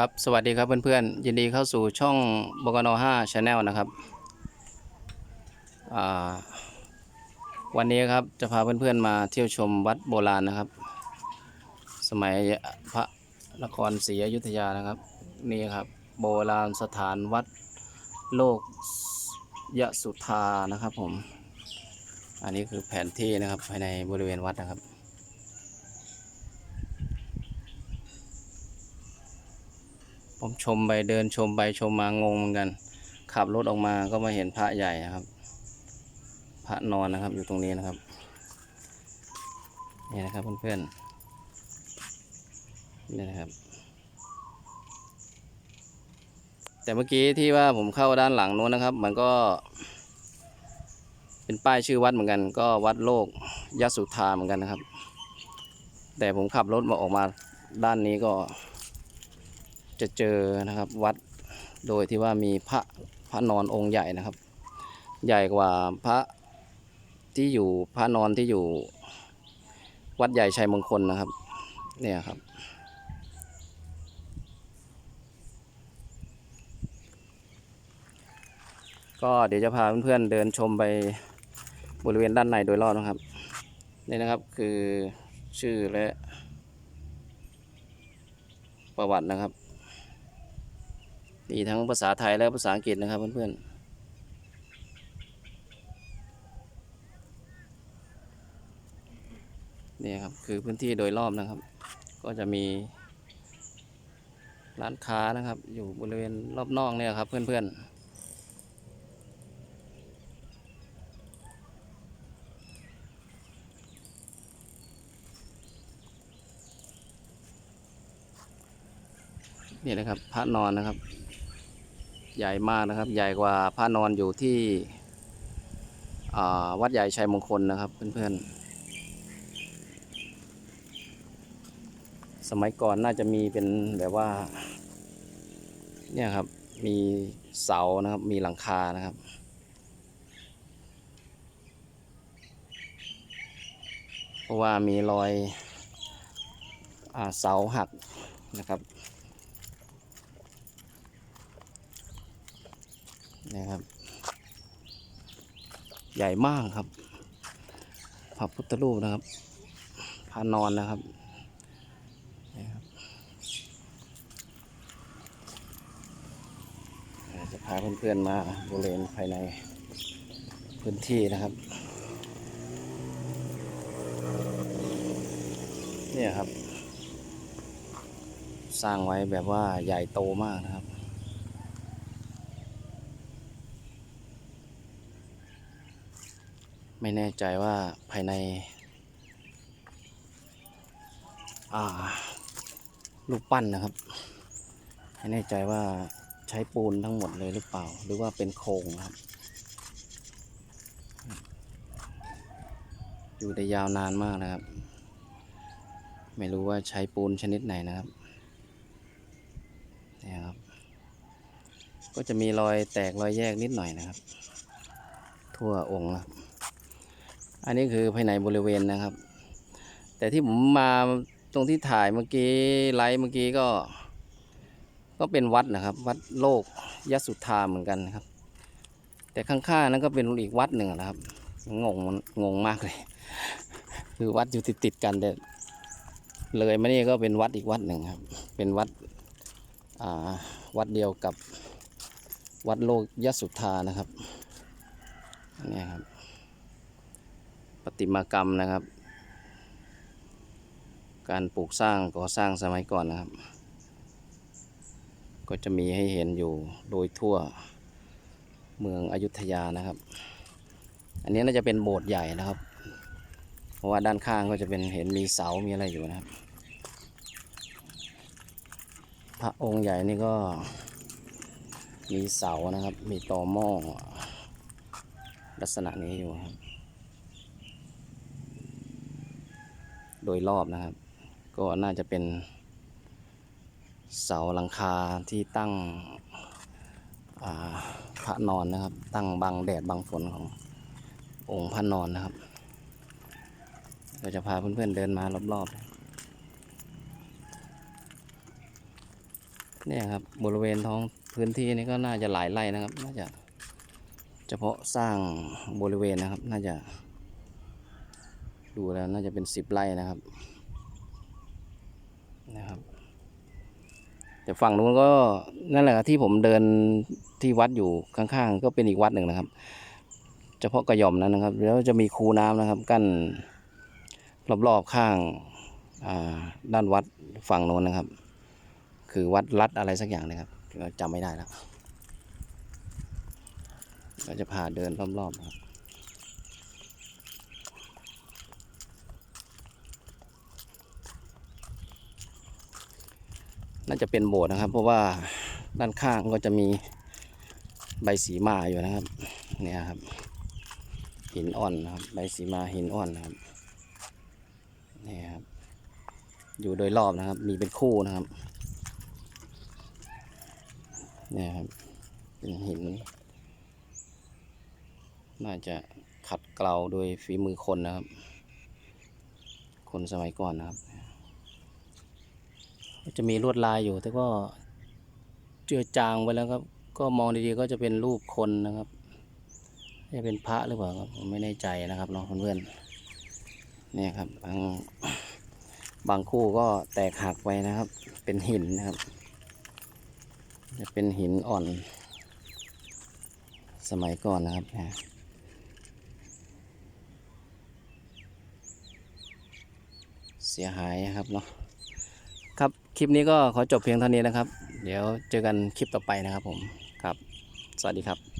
ครับสวัสดีครับเพื่อนๆยินดีเข้าสู่ช่องบกน5 Channel นะครับวันนี้ครับจะพาเพื่อนๆมาเที่ยวชมวัดโบราณนะครับ สมัยพระนครศรีอยุธยานะครับนี่ครับโบราณสถานวัดโลกยะสุธานะครับผม อันนี้คือแผนที่นะครับภายในบริเวณวัดนะครับ ผมชมไปเดินชมไปชมมางงเหมือนกัน ขับรถออกมาก็มาเห็นพระใหญ่นะครับ พระนอนนะครับอยู่ตรงนี้นะครับนี่นะครับเพื่อนๆนี่นะครับ แต่เมื่อกี้ที่ว่าผมเข้าด้านหลังนู้นนะครับ มันก็ เป็นป้ายชื่อวัดเหมือนกัน ก็วัดโลกยสุธาเหมือนกันนะครับ แต่ผมขับรถมาออกมาด้านนี้ก็ จะเจอนะครับวัดโดยที่ว่ามีพระพระนอนองค์ใหญ่นะครับ ใหญ่กว่าพระที่อยู่พระนอนที่อยู่ วัดใหญ่ชัยมงคลนะครับ เนี่ยครับ ก็เดี๋ยวจะพาเพื่อนๆเดินชมไปบริเวณด้านในโดยรอบนะครับนี่นะครับคือชื่อและประวัตินะครับ มีทั้งภาษาไทยและภาษาอังกฤษนะครับเพื่อนๆนี่ครับคือพื้นที่โดยรอบนะครับ ก็จะมี ร้านค้านะครับ อยู่บริเวณรอบนอกเนี่ยครับเพื่อนๆนี่นะครับพระนอนนะครับ ใหญ่มากนะครับ ใหญ่กว่าพระนอนอยู่ที่อ่าวัดใหญ่ชัยมงคลนะครับเพื่อนๆ สมัยก่อนน่าจะมีเป็นแบบว่า เนี่ยครับ มีเสานะครับ มีหลังคานะครับเพราะว่ามีรอยอาเสาหักนะครับ นะครับ ใหญ่มากครับพระพุทธรูปนะครับพระนอนนะครับจะพาเพื่อนๆมาบริเวณภายในพื้นที่นะครับ เนี่ยครับ สร้างไว้แบบว่าใหญ่โตมากนะครับ ไม่แน่ใจว่าภายในอ่ารูปปั้นนะครับ ไม่แน่ใจว่าใช้ปูนทั้งหมดเลยหรือเปล่า หรือว่าเป็นโครงนะครับ อยู่ได้ยาวนานมากนะครับ ไม่รู้ว่าใช้ปูนชนิดไหนนะครับนี่ครับ ก็จะมีรอยแตกรอยแยกนิดหน่อยนะครับ ทั่วองค์ครับ อันนี้คือภายในบริเวณนะครับ แต่ที่ผมมาตรงที่ถ่ายเมื่อกี้ไลฟ์เมื่อกี้ก็ ก็เป็นวัดนะครับ วัดโลกยสุธาเหมือนกันครับ แต่ข้างๆนั้นก็เป็นอีกวัดหนึ่งนะครับงงงงมากเลย คือวัดอยู่ติดๆกันแต่เลยมานี่ก็เป็นวัดอีกวัดหนึ่งครับ เป็นวัดวัดเดียวกับวัดโลกยสุธานะครับนี่ครับ ประติมากรรมนะครับ การปลูกสร้างก่อสร้างสมัยก่อนนะครับ ก็จะมีให้เห็นอยู่โดยทั่วเมืองอยุธยานะครับ อันนี้น่าจะเป็นโบสถ์ใหญ่นะครับ เพราะว่าด้านข้างก็จะเป็นเห็นมีเสา มีอะไรอยู่นะครับ พระองค์ใหญ่นี่ก็มีเสานะครับ มีต่อหม้อลักษณะนี้อยู่ครับ โดยรอบนะครับ ก็น่าจะเป็น เสาหลังคาที่ตั้งพระนอนนะครับ ตั้งบังแดดบังฝนขององค์พระนอนนะครับ เราจะพาเพื่อนๆเดินมารอบๆเนี่ยครับบริเวณท้องพื้นที่นี้ก็น่าจะหลายไร่นะครับ น่าจะเฉพาะสร้างบริเวณนะครับ น่าจะ ดูแล้วน่าจะเป็นสิบไร่นะครับนะครับแต่ฝั่งนู้นก็นั่นแหละที่ผมเดินที่วัดอยู่ข้างๆ ก็เป็นอีกวัดหนึ่งนะครับ เฉพาะกระยอมนั้นนะครับ แล้วจะมีคูน้ำนะครับ กั้นรอบๆข้างาด้านวัดฝั่งโน้นนะครับ คือวัดรัดอะไรสักอย่างนะครับเราจำไม่ได้แล้วเราจะพาเดินรอบๆนะครับ น่าจะเป็นโบสถ์นะครับ เพราะว่าด้านข้างก็จะมีใบสีมาอยู่นะครับเนี่ยครับ หินอ่อนนะครับ ใบสีมาหินอ่อนนะครับนี่ครับ อยู่โดยรอบนะครับ มีเป็นคู่นะครับเนี่ยครับเป็นหิน น่าจะขัดเกลาโดยฝีมือคนนะครับ คนสมัยก่อนนะครับ จะมีลวดลายอยู่ แต่ก็เจือจางไปแล้วครับ ก็มองดีๆก็จะเป็นรูปคนนะครับจะเป็นพระหรือเปล่าครับผมไม่แน่ใจนะครับเนาะเพื่อนๆเนี่ยครับบางบางคู่ก็แตกหักไปนะครับ เป็นหินนะครับจะเป็นหินอ่อน สมัยก่อนนะครับเนี่ยเสียหายนะครับเนาะ ครับ คลิปนี้ก็ขอจบเพียงเท่านี้นะครับ เดี๋ยวเจอกันคลิปต่อไปนะครับผม ครับ สวัสดีครับ